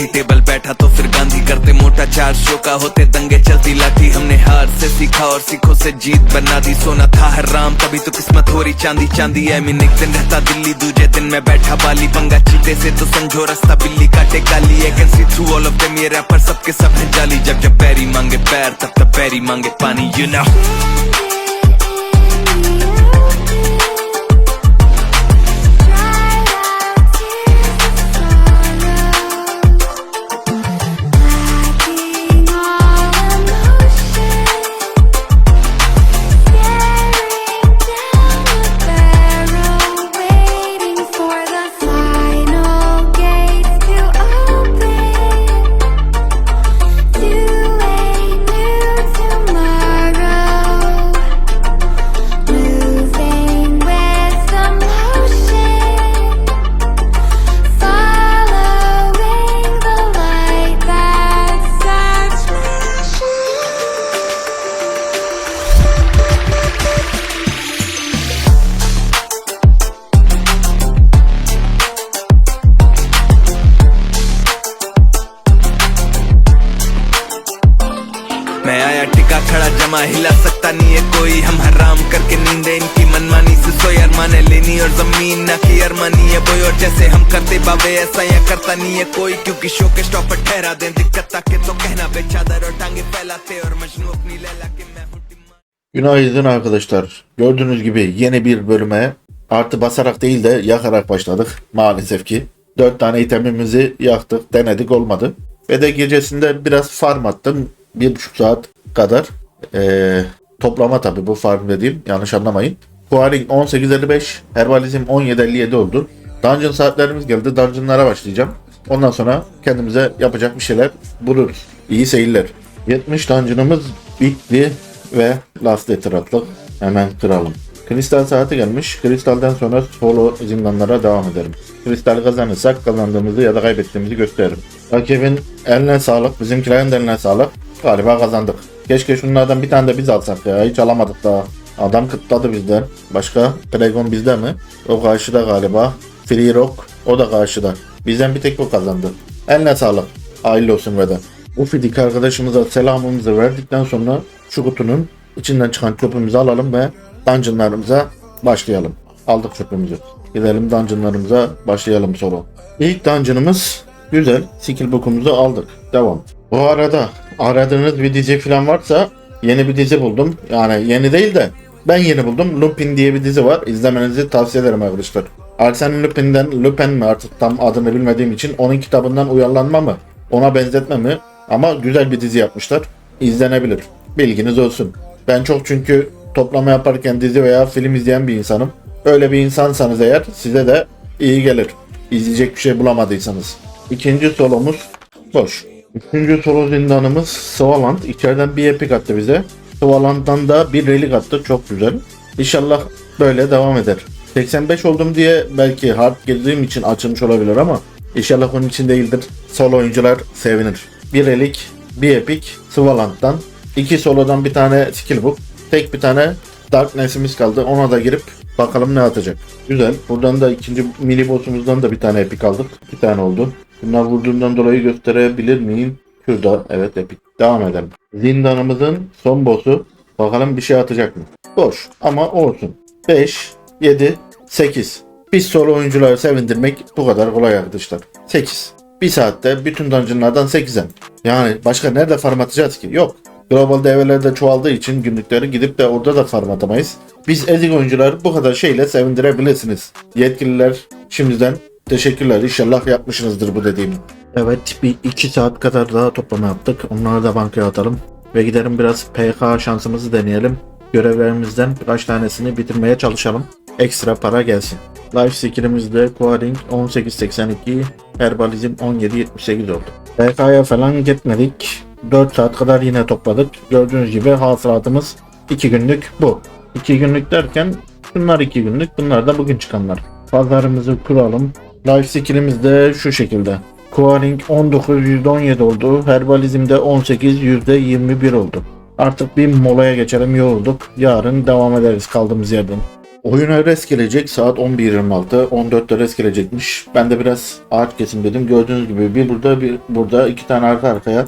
हाथी टेबल बैठा तो फिर गांधी करते मोटा चार शो का होते दंगे, चलती लाठी। हमने हार से सीखा और सीखो से जीत बना दी। सोना था हर राम, तभी तो किस्मत हो रही चांदी। चांदी है मीन एक दिन रहता दिल्ली, दूजे दिन मैं बैठा बाली। पंगा चीते से तो समझो रास्ता बिल्ली काटे काली है can through all of them ये रैपर सबके सब है जाली। जब जब पैरी मांगे पैर, तब तब पैरी मांगे पानी यू नो Moving करते बाबे ऐसा या करता नहीं है कोई क्योंकि शो के स्टॉपर ठहरा दे दिक्कत ताके तो कहना बेचादर और टांगे फैलाते और मजनू अपनी लैला के मैं हूँ Timma. Günaydın arkadaşlar. Gördüğünüz gibi yeni bir bölüme artı basarak değil de yakarak başladık maalesef ki. 4 tane itemimizi yaktık, denedik olmadı. Ve de gecesinde biraz farm attım. 1,5 saat kadar. Ee, toplama tabi bu farm dediğim yanlış anlamayın. Quaring 18.55, Herbalizm 17.57 oldu. Dungeon saatlerimiz geldi. Dungeonlara başlayacağım. Ondan sonra kendimize yapacak bir şeyler buluruz. İyi seyirler. 70 dungeonımız bitti ve last letter attık. Hemen kıralım. Kristal saati gelmiş. Kristalden sonra solo zindanlara devam ederim. Kristal kazanırsak kazandığımızı ya da kaybettiğimizi gösteririm. Rakibin eline sağlık, bizimkilerin de eline sağlık. Galiba kazandık. Keşke şunlardan bir tane de biz alsak ya. Hiç alamadık daha. Adam kıtladı bizden. Başka? Dragon bizde mi? O karşıda galiba. Free Rock. O da karşıda. Bizden bir tek o kazandı. Eline sağlık. Hayırlı olsun ve de. Bu fidik arkadaşımıza selamımızı verdikten sonra şu kutunun içinden çıkan çöpümüzü alalım ve dungeonlarımıza başlayalım. Aldık çöpümüzü. Gidelim dungeonlarımıza başlayalım solo. İlk dungeonımız güzel. Skill book'umuzu aldık. Devam. Bu arada aradığınız bir dizi falan varsa yeni bir dizi buldum. Yani yeni değil de ben yeni buldum. Lupin diye bir dizi var. İzlemenizi tavsiye ederim arkadaşlar. Arsene Lupin'den Lupin mi artık tam adını bilmediğim için onun kitabından uyarlanma mı? Ona benzetme mi? Ama güzel bir dizi yapmışlar. İzlenebilir. Bilginiz olsun. Ben çok çünkü toplama yaparken dizi veya film izleyen bir insanım. Öyle bir insansanız eğer size de iyi gelir. İzleyecek bir şey bulamadıysanız. İkinci solomuz boş. Üçüncü solo zindanımız Svaland. İçeriden bir epik attı bize. Svaland'dan da bir relik attı. Çok güzel. İnşallah böyle devam eder. 85 oldum diye belki hard girdiğim için açılmış olabilir ama inşallah onun için değildir. Solo oyuncular sevinir. Bir relik, bir epik Svaland'dan. iki solodan bir tane skill book. Tek bir tane Darkness'imiz kaldı. Ona da girip bakalım ne atacak. Güzel. Buradan da ikinci mini boss'umuzdan da bir tane epik aldık. Bir tane oldu. Bunlar vurduğundan dolayı gösterebilir miyim? Şurada. Evet epik. Devam edelim. Zindanımızın son boss'u. Bakalım bir şey atacak mı? Boş. Ama olsun. 5, 7, 8. Biz solo oyuncuları sevindirmek bu kadar kolay arkadaşlar. 8. Bir saatte bütün dungeonlardan 8'en. Yani başka nerede farm atacağız ki? Yok. Global devreler çoğaldığı için günlükleri gidip de orada da farm atamayız. Biz ezik oyuncuları bu kadar şeyle sevindirebilirsiniz. Yetkililer şimdiden teşekkürler. İnşallah yapmışsınızdır bu dediğimi. Evet bir 2 saat kadar daha toplama yaptık. Onları da bankaya atalım. Ve gidelim biraz PK şansımızı deneyelim. Görevlerimizden birkaç tanesini bitirmeye çalışalım. Ekstra para gelsin. Life skillimizde Quaring 1882, Herbalizm 1778 oldu. PK'ya falan gitmedik. 4 saat kadar yine topladık. Gördüğünüz gibi hasılatımız 2 günlük bu. 2 günlük derken bunlar 2 günlük bunlar da bugün çıkanlar. Pazarımızı kuralım. Life skillimiz de şu şekilde. Quaring 19 %17 oldu. Herbalizm'de 18 %21 oldu. Artık bir molaya geçelim yorulduk. Yarın devam ederiz kaldığımız yerden. Oyuna res gelecek saat 11.26. 14'te res gelecekmiş. Ben de biraz ağaç kesim dedim. Gördüğünüz gibi bir burada bir burada iki tane arka arkaya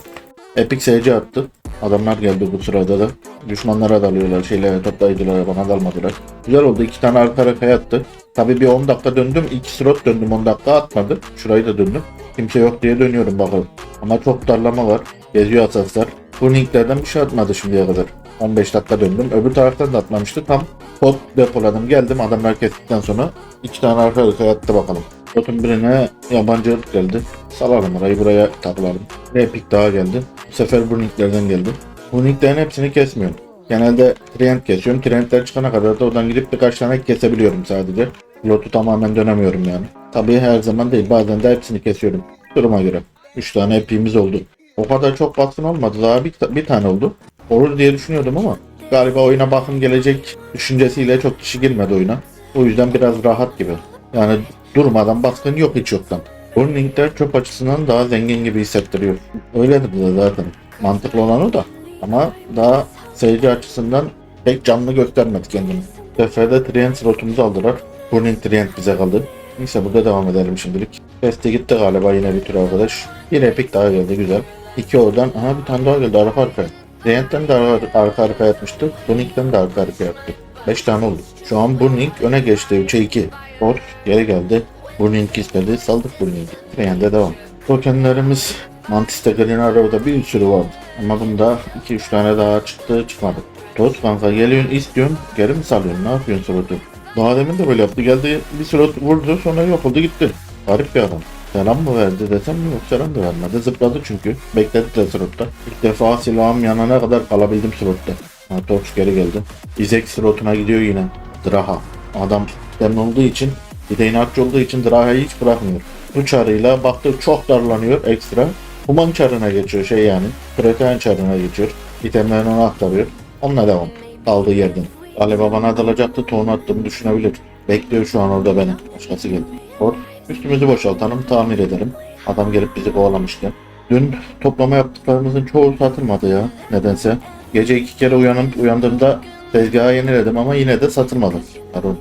Epic SC attı. Adamlar geldi bu sırada da. Düşmanlara dalıyorlar. Şeyler toplayıcılara bana dalmadılar. Güzel oldu. iki tane arka arkaya attı. Tabii bir 10 dakika döndüm. iki slot döndüm 10 dakika atmadı. Şurayı da döndüm. Kimse yok diye dönüyorum bakalım. Ama çok darlama var. Geziyor asaslar. Bu linklerden bir şey atmadı şimdiye kadar. 15 dakika döndüm. Öbür taraftan da atmamıştı. Tam pot depoladım. Geldim adamlar kestikten sonra iki tane arka arkaya attı bakalım. Potun birine yabancı ırk geldi. Salalım orayı buraya takılalım. Epik daha geldi. Bu sefer bu linklerden geldi. Bu linklerin hepsini kesmiyorum. Genelde trend kesiyorum. Trendler çıkana kadar da oradan gidip birkaç tane kesebiliyorum sadece. Lotu tamamen dönemiyorum yani. Tabii her zaman değil. Bazen de hepsini kesiyorum. Duruma göre. 3 tane epimiz oldu. O kadar çok baskın olmadı. Daha bir, bir tane oldu. Olur diye düşünüyordum ama galiba oyuna bakım gelecek düşüncesiyle çok kişi girmedi oyuna. O yüzden biraz rahat gibi. Yani durmadan baskın yok hiç yoktan. Bu linkler çöp açısından daha zengin gibi hissettiriyor. Öyledir de zaten. Mantıklı olan o da. Ama daha seyirci açısından pek canlı göstermedi kendini. Bu sefer de Trient slotumuzu aldılar. Burning Trient bize kaldı. Neyse burada devam edelim şimdilik. Teste gitti galiba yine bir tür arkadaş. Yine epik daha geldi güzel. İki oradan. Aha bir tane daha geldi arka arkaya. Trient'ten de arka, arka arkaya atmıştı. Burning'den de arka arkaya attı. 5 tane oldu. Şu an Burning öne geçti 3'e 2. Or geri geldi. Burning istedi. Saldık Burning'i. Trient'e devam. Tokenlerimiz Mantis'te Green Arrow'da bir sürü vardı. Ama bunda 2-3 tane daha çıktı çıkmadı. Toz kanka geliyorsun istiyorsun geri mi salıyorsun ne yapıyorsun slotu? Daha demin de böyle yaptı geldi bir slot vurdu sonra yok oldu gitti. Garip bir adam. Selam mı verdi desem yok selam da vermedi. Zıpladı çünkü. Bekledi de slotta. İlk defa silahım yanana kadar kalabildim slotta. Ha, Torch geri geldi. Izek slotuna gidiyor yine. Draha. Adam dem olduğu için bir inatçı olduğu için Draha'yı hiç bırakmıyor. Bu çarıyla baktı çok darlanıyor ekstra. Human çarına geçiyor şey yani. Protein çarına geçiyor. İtemlerini ona aktarıyor. Onunla devam. Kaldığı yerden. Galiba bana dalacaktı tohum attığımı düşünebilir. Bekliyor şu an orada beni. Başkası geldi. Or, üstümüzü boşaltalım tamir edelim. Adam gelip bizi kovalamışken. Dün toplama yaptıklarımızın çoğu satılmadı ya nedense. Gece iki kere uyanıp uyandığımda tezgahı yeniledim ama yine de satılmadı. Pardon,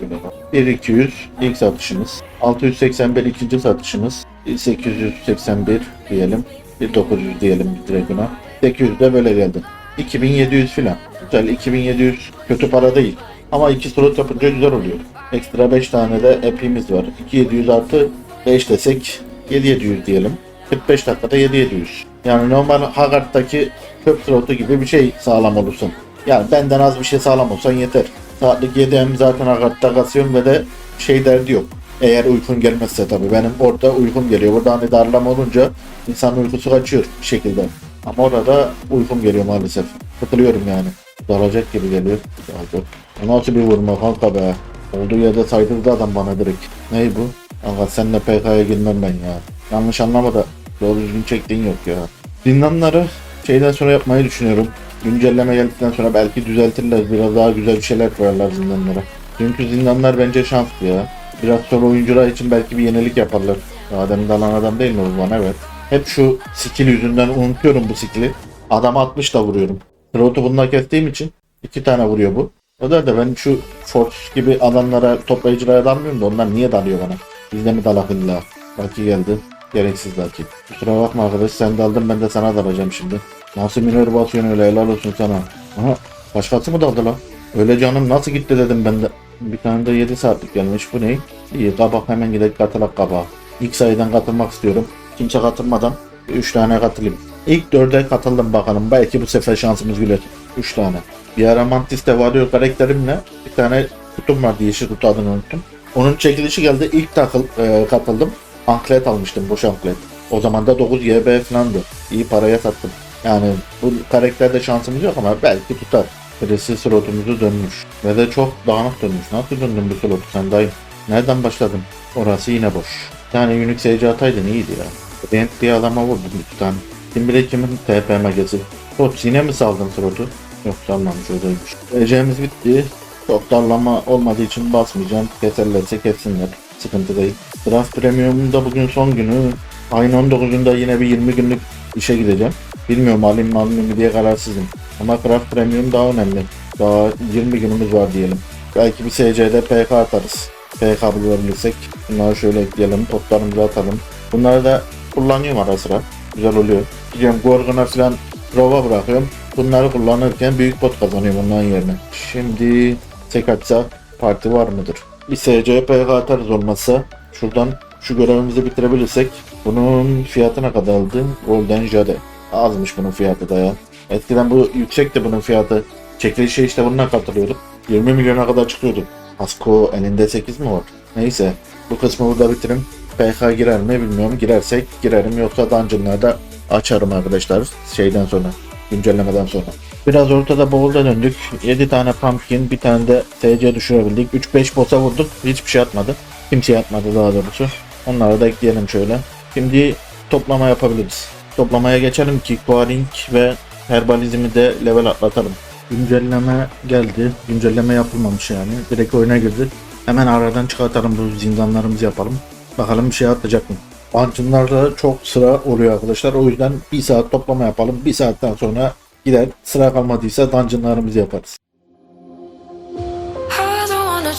şöyle bak. 1200 ilk satışımız. 681 ikinci satışımız. 881 diyelim. 1900 diyelim direkt buna. 800 de böyle geldi. 2700 filan. Güzel 2700 kötü para değil. Ama iki slot yapınca güzel oluyor. Ekstra 5 tane de epimiz var. 2700 artı 5 desek 7700 diyelim. 45 dakikada 7700. Yani normal Haggard'daki çöp slotu gibi bir şey sağlam olursun. Yani benden az bir şey sağlam olsan yeter. Saatlik 7M zaten Haggard'da kasıyorum ve de şey derdi yok. Eğer uykun gelmezse tabii. Benim orada uykum geliyor. Burada hani darlama olunca insan uykusu kaçıyor bir şekilde. Ama orada uykum geliyor maalesef. Sıkılıyorum yani. Dalacak gibi geliyor. Dalacak. Nasıl bir vurma kanka be. Olduğu yerde saydırdı adam bana direkt. Ney bu? Kanka seninle PK'ya girmem ben ya. Yanlış anlama da doğru düzgün çektiğin yok ya. Zindanları şeyden sonra yapmayı düşünüyorum. Güncelleme geldikten sonra belki düzeltirler. Biraz daha güzel bir şeyler koyarlar zindanlara. Çünkü zindanlar bence şanslı ya. Biraz sonra oyuncular için belki bir yenilik yaparlar. Adem dalan adam değil mi o evet. Hep şu skill yüzünden unutuyorum bu skill'i. Adam 60 da vuruyorum. Rotu bununla kestiğim için iki tane vuruyor bu. O da da ben şu Force gibi adamlara, toplayıcılara dalmıyorum da onlar niye dalıyor bana? Bizde mi dalak illa? Belki geldi. Gereksiz belki. Kusura bakma arkadaş sen daldın ben de sana dalacağım şimdi. Nasıl minör basıyorsun öyle helal olsun sana. Aha başkası mı daldı lan? Öyle canım nasıl gitti dedim ben de. Bir tane de 7 saatlik gelmiş bu ne? İyi kabak hemen gidelim katılak kabağa. İlk sayıdan katılmak istiyorum. Kimse katılmadan 3 tane katılayım. İlk 4'e katıldım bakalım. Belki bu sefer şansımız güler. 3 tane. Bir ara Mantis'te varıyor karakterimle bir tane kutum vardı yeşil kutu adını unuttum. Onun çekilişi geldi. İlk takıl, e, katıldım. Anklet almıştım boş anklet. O zaman da 9 YB falandı. İyi paraya sattım. Yani bu karakterde şansımız yok ama belki tutar. Birisi slotumuzu dönmüş. Ve de çok dağınık dönmüş. Nasıl döndün bu slotu sen dayım? Nereden başladın? Orası yine boş. Bir tane Unix seyirci ataydın iyiydi ya. Rent bir adama vurdum iki tane. Kim bilir kimin TP magazin. Slot yine mi saldın slotu? Yok salmamış oradaymış. Eceğimiz bitti. Çok darlama olmadığı için basmayacağım. Keserlerse kessinler. Sıkıntı değil. Draft Premium'un da bugün son günü. Ayın 19'unda yine bir 20 günlük işe gideceğim. Bilmiyorum alayım mı almayayım mı diye kararsızım. Ama Craft Premium daha önemli. Daha 20 günümüz var diyelim. Belki bir SC'de PK atarız. PK bulabilirsek. Bunları şöyle ekleyelim. Toplarımızı atalım. Bunları da kullanıyorum ara sıra. Güzel oluyor. Gidiyorum Gorgon'a falan rova bırakıyorum. Bunları kullanırken büyük bot kazanıyorum onların yerine. Şimdi Sekatsa parti var mıdır? Bir SC PK atarız olmazsa. Şuradan şu görevimizi bitirebilirsek bunun fiyatı ne kadar aldı? Golden Jade. Azmış bunun fiyatı da ya. Eskiden bu yüksekti bunun fiyatı. Çekilişe işte bununla katılıyorduk. 20 milyona kadar çıkıyordu. Asko elinde 8 mi var? Neyse bu kısmı burada bitirim. PK girer mi bilmiyorum. Girersek girerim yoksa dungeonlarda açarım arkadaşlar şeyden sonra. Güncellemeden sonra. Biraz ortada bowl'da döndük. 7 tane pumpkin, bir tane de TC düşürebildik. 3-5 boss'a vurduk. Hiçbir şey atmadı. Kimseye atmadı daha doğrusu. Onları da ekleyelim şöyle. Şimdi toplama yapabiliriz. Toplamaya geçelim ki Quaring ve Herbalizmi de level atlatalım. Güncelleme geldi. Güncelleme yapılmamış yani. Direkt oyuna girdi. Hemen aradan çıkartalım bu zindanlarımızı yapalım. Bakalım bir şey atacak mı? Dungeonlarda çok sıra oluyor arkadaşlar. O yüzden bir saat toplama yapalım. Bir saatten sonra gider sıra kalmadıysa dungeonlarımızı yaparız.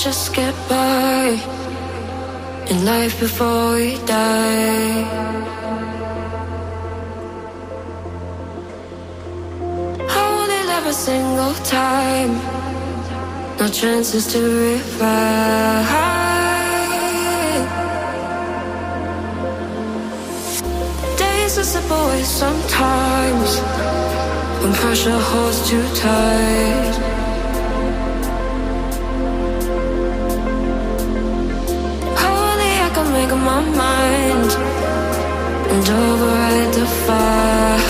Just single time, no chances to revive. Slip away sometimes when pressure holds too tight. Only I can make up my mind and override the fight.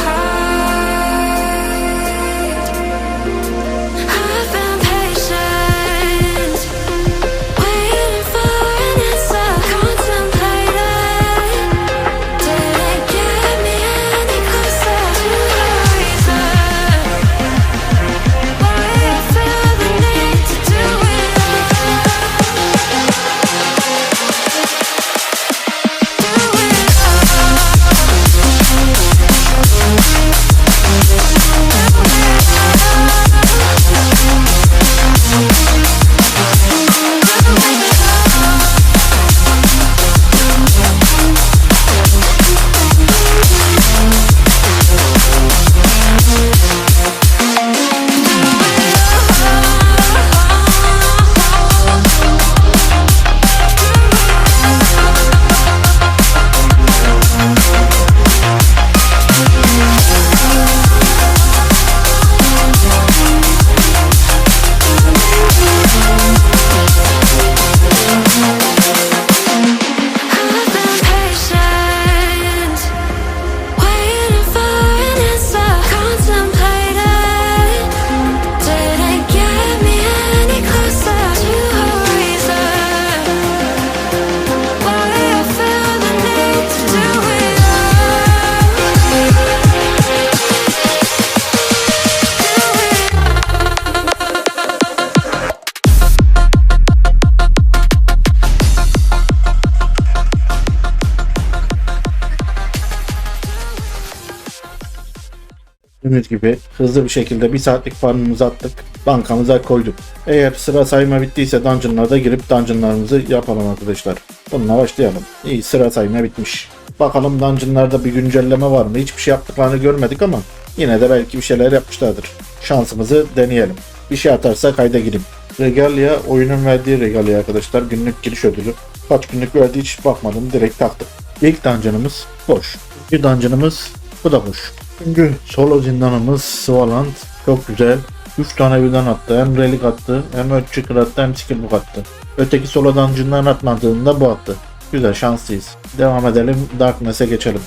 Gördüğünüz gibi hızlı bir şekilde bir saatlik farmımızı attık. Bankamıza koyduk. Eğer sıra sayma bittiyse dungeonlarda girip dungeonlarımızı yapalım arkadaşlar. Bununla başlayalım. İyi sıra sayma bitmiş. Bakalım dungeonlarda bir güncelleme var mı? Hiçbir şey yaptıklarını görmedik ama yine de belki bir şeyler yapmışlardır. Şansımızı deneyelim. Bir şey atarsa kayda gireyim. Regalia oyunun verdiği regalia arkadaşlar. Günlük giriş ödülü. Kaç günlük verdiği hiç bakmadım. Direkt taktık. İlk dungeonımız boş. Bir dungeonımız bu da boş. Çünkü solo zindanımız Svaland çok güzel. 3 tane birden attı. Hem relik attı, hem Earthshaker attı, hem Skillbook attı. Öteki solo dungeon'dan atmadığında bu attı. Güzel şanslıyız. Devam edelim. Darkness'e geçelim.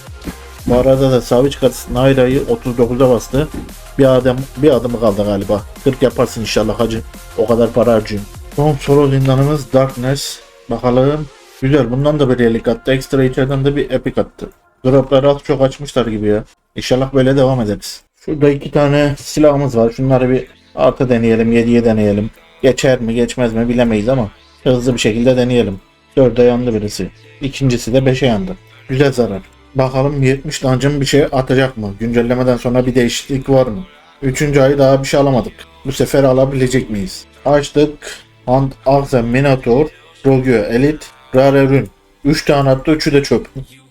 Bu arada da Savage Cuts Naira'yı 39'a bastı. Bir adım bir adımı kaldı galiba. 40 yaparsın inşallah hacı. O kadar para harcayayım. Son solo zindanımız Darkness. Bakalım. Güzel. Bundan da bir relik attı. Extra içeriden de bir epic attı. Dropları az çok açmışlar gibi ya. İnşallah böyle devam ederiz. Şurada iki tane silahımız var. Şunları bir artı deneyelim. 7'ye deneyelim. Geçer mi geçmez mi bilemeyiz ama hızlı bir şekilde deneyelim. 4'e yandı birisi. İkincisi de 5'e yandı. Güzel zarar. Bakalım 70 dungeon bir şey atacak mı? Güncellemeden sonra bir değişiklik var mı? Üçüncü ay daha bir şey alamadık. Bu sefer alabilecek miyiz? Açtık. Hand Arzen Minotaur, Rogyo Elite, Rare Rune. 3 tane attı 3'ü de çöp.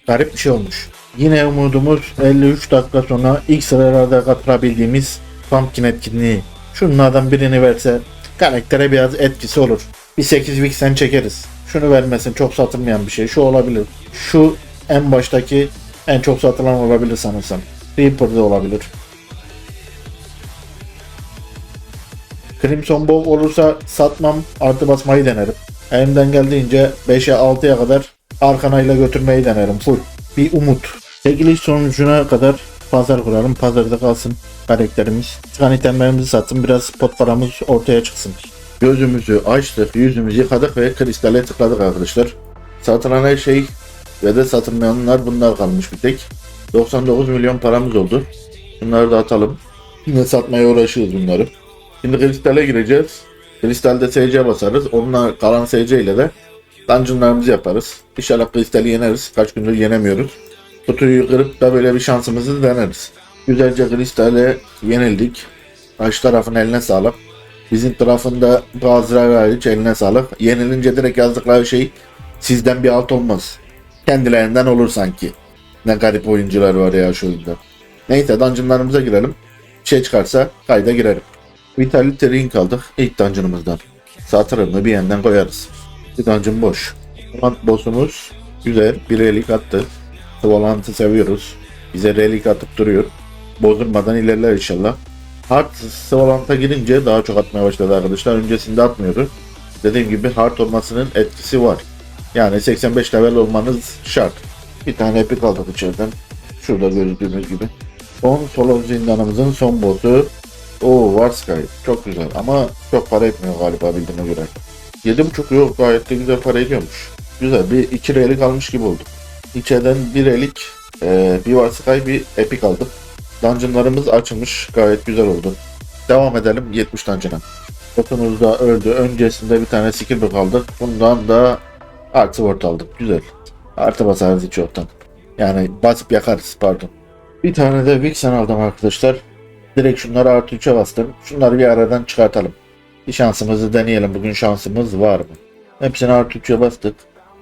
Garip bir şey olmuş. Yine umudumuz 53 dakika sonra ilk sıralarda katılabildiğimiz Pumpkin etkinliği. Şunlardan birini verse karaktere biraz etkisi olur. Bir 8 Vixen çekeriz. Şunu vermesin çok satılmayan bir şey. Şu olabilir. Şu en baştaki en çok satılan olabilir sanırsam. Reaper de olabilir. Crimson Bow olursa satmam artı basmayı denerim. Elimden geldiğince 5'e 6'ya kadar arkanayla götürmeyi denerim full. Bir umut. Çekiliş sonucuna kadar pazar kuralım. Pazarda kalsın karakterimiz. Çıkan itemlerimizi satsın. Biraz spot paramız ortaya çıksın. Gözümüzü açtık, yüzümüzü yıkadık ve kristale tıkladık arkadaşlar. Satılan her şey ve de satılmayanlar bunlar kalmış bir tek. 99 milyon paramız oldu. Bunları da atalım. Yine satmaya uğraşıyoruz bunları. Şimdi kristale gireceğiz. Kristalde SC basarız. Onunla kalan SC ile de dungeonlarımızı yaparız. İnşallah kristali yeneriz. Kaç gündür yenemiyoruz. Kutuyu kırıp da böyle bir şansımızı deneriz. Güzelce kristale yenildik. Karşı tarafın eline sağlık. Bizim tarafında bazıları hariç eline sağlık. Yenilince direkt yazdıkları şey sizden bir alt olmaz. Kendilerinden olur sanki. Ne garip oyuncular var ya şu oyunda. Neyse dungeonlarımıza girelim. Bir şey çıkarsa kayda girerim. Vitality Ring aldık ilk dungeonımızdan. Sağ tarafını bir yandan koyarız. Bir dungeon boş. Command boss'umuz güzel bir relik attı. Svalant'ı seviyoruz. Bize relik atıp duruyor. Bozulmadan ilerler inşallah. Hard Svalant'a girince daha çok atmaya başladı arkadaşlar. Öncesinde atmıyordu. Dediğim gibi hard olmasının etkisi var. Yani 85 level olmanız şart. Bir tane epic aldık içeriden. Şurada gördüğünüz gibi. Son solo zindanımızın son boss'u Oo Varsky çok güzel ama çok para etmiyor galiba bildiğime göre. 7.5 yok gayet de güzel para ediyormuş. Güzel bir iki relik almış gibi olduk. İçeriden bir relik, e, bir Varsky bir epic aldık. Dungeonlarımız açılmış gayet güzel oldu. Devam edelim 70 dungeon'a. Botumuz da öldü. Öncesinde bir tane skill book aldık. Bundan da artı word aldık. Güzel. Artı basarız hiç yoktan. Yani basıp yakarız pardon. Bir tane de Vixen aldım arkadaşlar. Direkt şunları artı 3'e bastım. Şunları bir aradan çıkartalım. Bir şansımızı deneyelim. Bugün şansımız var mı? Hepsini artı 3'e bastık.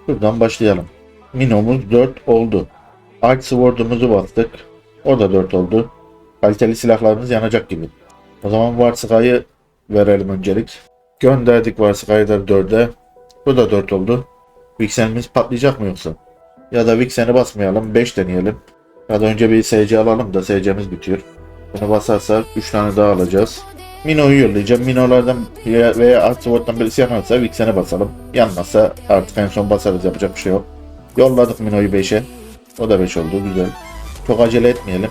Buradan başlayalım. Minomuz 4 oldu. Art Sword'umuzu bastık. O da 4 oldu. Kaliteli silahlarımız yanacak gibi. O zaman Varsıkay'ı verelim öncelik. Gönderdik Varsıkay'ları 4'e. Bu da 4 oldu. Vixen'imiz patlayacak mı yoksa? Ya da Vixen'i basmayalım. 5 deneyelim. Ya da önce bir SC alalım da SC'miz bitiyor. Bunu basarsak 3 tane daha alacağız. Mino'yu yollayacağım. Mino'lardan veya, Artworth'tan birisi yanarsa Vixen'e basalım. Yanmazsa artık en son basarız yapacak bir şey yok. Yolladık Mino'yu 5'e. O da 5 oldu güzel. Çok acele etmeyelim.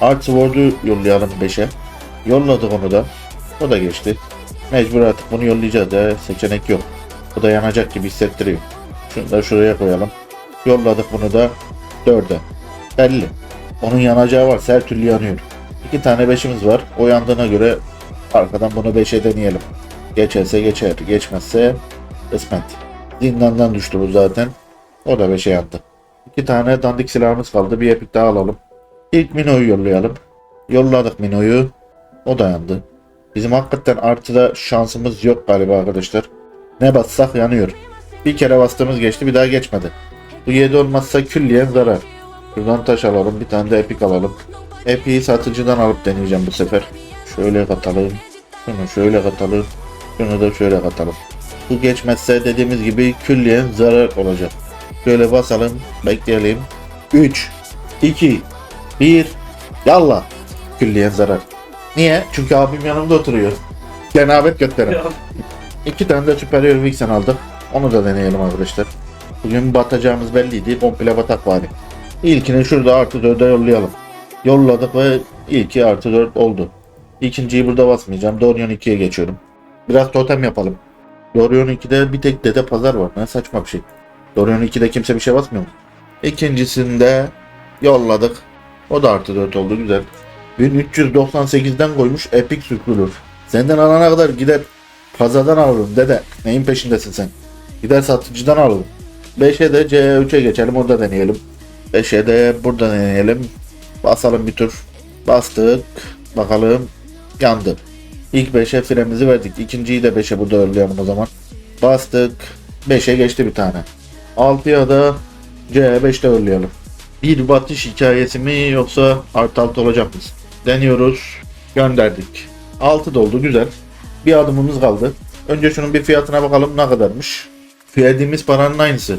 Artworth'u yollayalım 5'e. Yolladık onu da. O da geçti. Mecbur artık bunu yollayacağız ya. Seçenek yok. Bu da yanacak gibi hissettiriyor. Şunu da şuraya koyalım. Yolladık bunu da 4'e. Belli. Onun yanacağı varsa her türlü yanıyor. İki tane beşimiz var. O yandığına göre arkadan bunu 5'e deneyelim. Geçerse geçer. Geçmezse kısmet. Zindandan düştü bu zaten. O da 5'e yandı. İki tane dandik silahımız kaldı. Bir epik daha alalım. İlk Mino'yu yollayalım. Yolladık Mino'yu. O da yandı. Bizim hakikaten artıda şansımız yok galiba arkadaşlar. Ne bassak yanıyor. Bir kere bastığımız geçti bir daha geçmedi. Bu 7 olmazsa külliyen zarar. Şuradan taş alalım bir tane de epik alalım. Epic'i satıcıdan alıp deneyeceğim bu sefer. Şöyle katalım. Şunu şöyle katalım. Şunu da şöyle katalım. Bu geçmezse dediğimiz gibi külliyen zarar olacak. Şöyle basalım. Bekleyelim. 3 2 1 Yallah. Külliyen zarar. Niye? Çünkü abim yanımda oturuyor. Cenabet götlerim. İki tane de Superior Vixen aldık. Onu da deneyelim arkadaşlar. Bugün batacağımız belliydi. Komple batak var. İlkini şurada artı 4'e yollayalım. Yolladık ve ilki artı 4 oldu. İkinciyi burada basmayacağım. Dorian 2'ye geçiyorum. Biraz totem yapalım. Dorian 2'de bir tek dede pazar var. Ne saçma bir şey. Dorian 2'de kimse bir şey basmıyor mu? İkincisinde yolladık. O da artı 4 oldu güzel. 1398'den koymuş Epic Sürkülür. Senden alana kadar gider pazardan alırım dede. Neyin peşindesin sen? Gider satıcıdan alırım. 5'e de C3'e geçelim orada deneyelim. 5'e de burada deneyelim. Basalım bir tur. Bastık. Bakalım. Yandı. İlk 5'e firemizi verdik. İkinciyi de 5'e burada yollayalım o zaman. Bastık. 5'e geçti bir tane. 6'ya da C5'te örleyelim. Bir batış hikayesi mi yoksa artı altı olacak mı? Deniyoruz. Gönderdik. 6 doldu güzel. Bir adımımız kaldı. Önce şunun bir fiyatına bakalım ne kadarmış. Verdiğimiz paranın aynısı.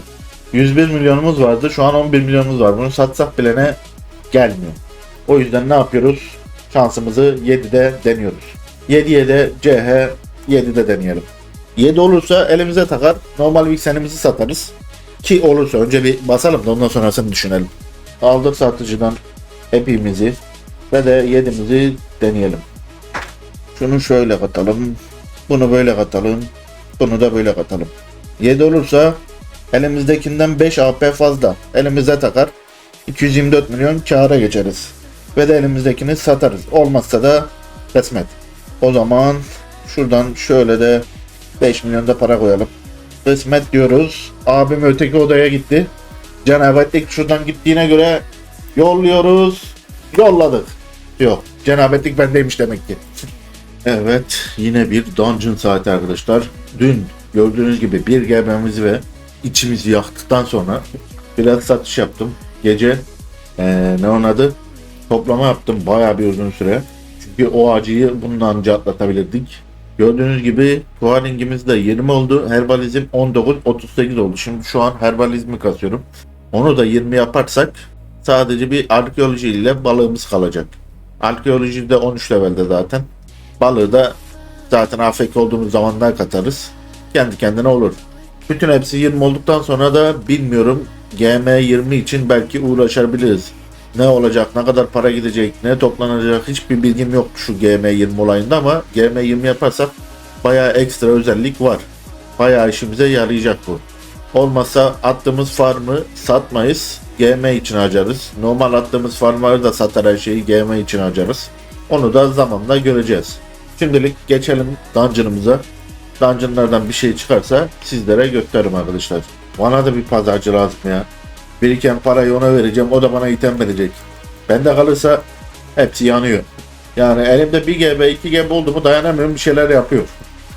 101 milyonumuz vardı. Şu an 11 milyonumuz var. Bunu satsak bile ne gelmiyor. O yüzden ne yapıyoruz? Şansımızı 7'de deniyoruz. 7'ye de CH 7'de deneyelim. 7 olursa elimize takar. Normal viksenimizi satarız. Ki olursa önce bir basalım da ondan sonrasını düşünelim. Aldık satıcıdan hepimizi ve de 7'mizi deneyelim. Şunu şöyle katalım. Bunu böyle katalım. Bunu da böyle katalım. 7 olursa elimizdekinden 5 AP fazla. Elimize takar. 224 milyon kâra geçeriz. Ve de elimizdekini satarız. Olmazsa da kısmet. O zaman şuradan şöyle de 5 milyon da para koyalım. Kısmet diyoruz. Abim öteki odaya gitti. Cenabetlik şuradan gittiğine göre yolluyoruz. Yolladık. Yok. Cenabetlik bendeymiş demek ki. Evet, yine bir dungeon saati arkadaşlar. Dün gördüğünüz gibi bir GB'mizi ve içimizi yaktıktan sonra biraz satış yaptım. Gece eee, ne onun adı? Toplama yaptım bayağı bir uzun süre. Çünkü o acıyı bundan önce. Gördüğünüz gibi Tuaring'imiz de 20 oldu. Herbalizm 19, 38 oldu. Şimdi şu an herbalizmi kasıyorum. Onu da 20 yaparsak sadece bir arkeoloji ile balığımız kalacak. Arkeoloji de 13 levelde zaten. Balığı da zaten afk olduğumuz zamanlar katarız. Kendi kendine olur. Bütün hepsi 20 olduktan sonra da bilmiyorum GM20 için belki uğraşabiliriz. Ne olacak, ne kadar para gidecek, ne toplanacak hiçbir bilgim yok şu GM20 olayında ama GM20 yaparsak bayağı ekstra özellik var. Bayağı işimize yarayacak bu. Olmazsa attığımız farmı satmayız. GM için harcarız. Normal attığımız farmları da satar her şeyi GM için harcarız. Onu da zamanla göreceğiz. Şimdilik geçelim dungeon'ımıza. Dungeon'lardan bir şey çıkarsa sizlere gösteririm arkadaşlar. Bana da bir pazarcı lazım ya. Biriken parayı ona vereceğim. O da bana item verecek. Bende kalırsa hepsi yanıyor. Yani elimde 1 GB 2 GB oldu mu dayanamıyorum bir şeyler yapıyor.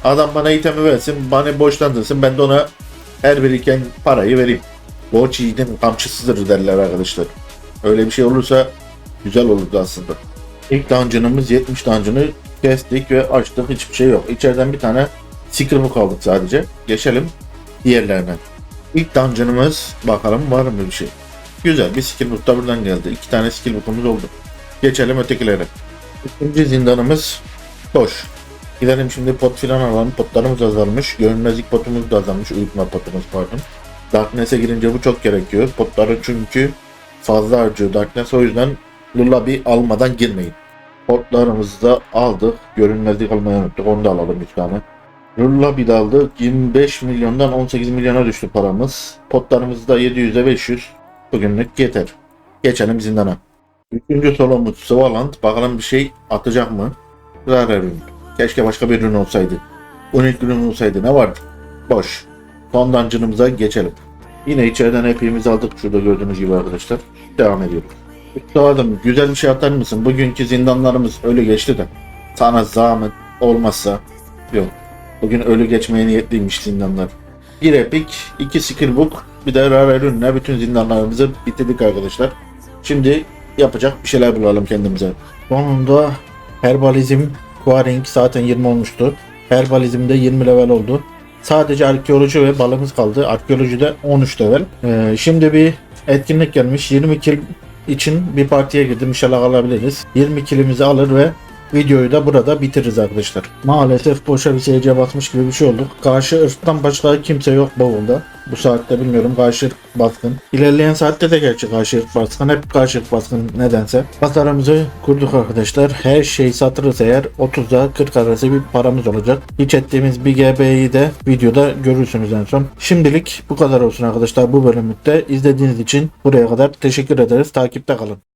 Adam bana itemi versin, bana borçlandırsın. Ben de ona her biriken parayı vereyim. Borç yiğidin kamçısıdır derler arkadaşlar. Öyle bir şey olursa güzel olurdu aslında. İlk dungeon'ımız 70 dungeon'ı kestik ve açtık. Hiçbir şey yok. İçeriden bir tane Seeker Book aldık sadece. Geçelim diğerlerine. İlk dungeon'ımız bakalım var mı bir şey. Güzel bir skill book da buradan geldi. İki tane skill book'umuz oldu. Geçelim ötekilere. İkinci zindanımız boş. Gidelim şimdi pot filan alalım. Potlarımız azalmış. Görünmezlik potumuz da azalmış. Uyutma potumuz pardon. Darkness'e girince bu çok gerekiyor. Potları çünkü fazla harcıyor Darkness. O yüzden Lullaby almadan girmeyin. Potlarımızı da aldık. Görünmezlik almayı unuttuk. Onu da alalım bir tane. Lullaby de aldık. 25 milyondan 18 milyona düştü paramız. Potlarımız da 700'e 500. Bugünlük yeter. Geçelim zindana. Üçüncü solomuz Svaland. Bakalım bir şey atacak mı? Zarar ürün. Keşke başka bir ürün olsaydı. Unik ürün olsaydı ne vardı? Boş. Son dungeon'ımıza geçelim. Yine içeriden hepimizi aldık şurada gördüğünüz gibi arkadaşlar. Devam ediyoruz. Üstadım güzel bir şey atar mısın? Bugünkü zindanlarımız öyle geçti de. Sana zahmet olmazsa. Yok. Bugün ölü geçmeye niyetliymiş zindanlar. Bir epic, iki skill book, bir de rare ürünle bütün zindanlarımızı bitirdik arkadaşlar. Şimdi yapacak bir şeyler bulalım kendimize. Sonunda herbalizm, quaring zaten 20 olmuştu. Herbalizm de 20 level oldu. Sadece arkeoloji ve balımız kaldı. Arkeolojide 13 level. Ee, şimdi bir etkinlik gelmiş. 20 kill için bir partiye girdim. İnşallah alabiliriz. 20 killimizi alır ve videoyu da burada bitiririz arkadaşlar. Maalesef boşa bir seyirciye basmış gibi bir şey olduk. Karşı ırktan başka kimse yok bavulda. Bu saatte bilmiyorum karşı ırk baskın. İlerleyen saatte de gerçi karşı ırk baskın. Hep karşı ırk baskın nedense. Pazarımızı kurduk arkadaşlar. Her şey satırız eğer 30'a 40 arası bir paramız olacak. Hiç ettiğimiz bir GB'yi de videoda görürsünüz en son. Şimdilik bu kadar olsun arkadaşlar bu bölümlükte. izlediğiniz için buraya kadar teşekkür ederiz. Takipte kalın.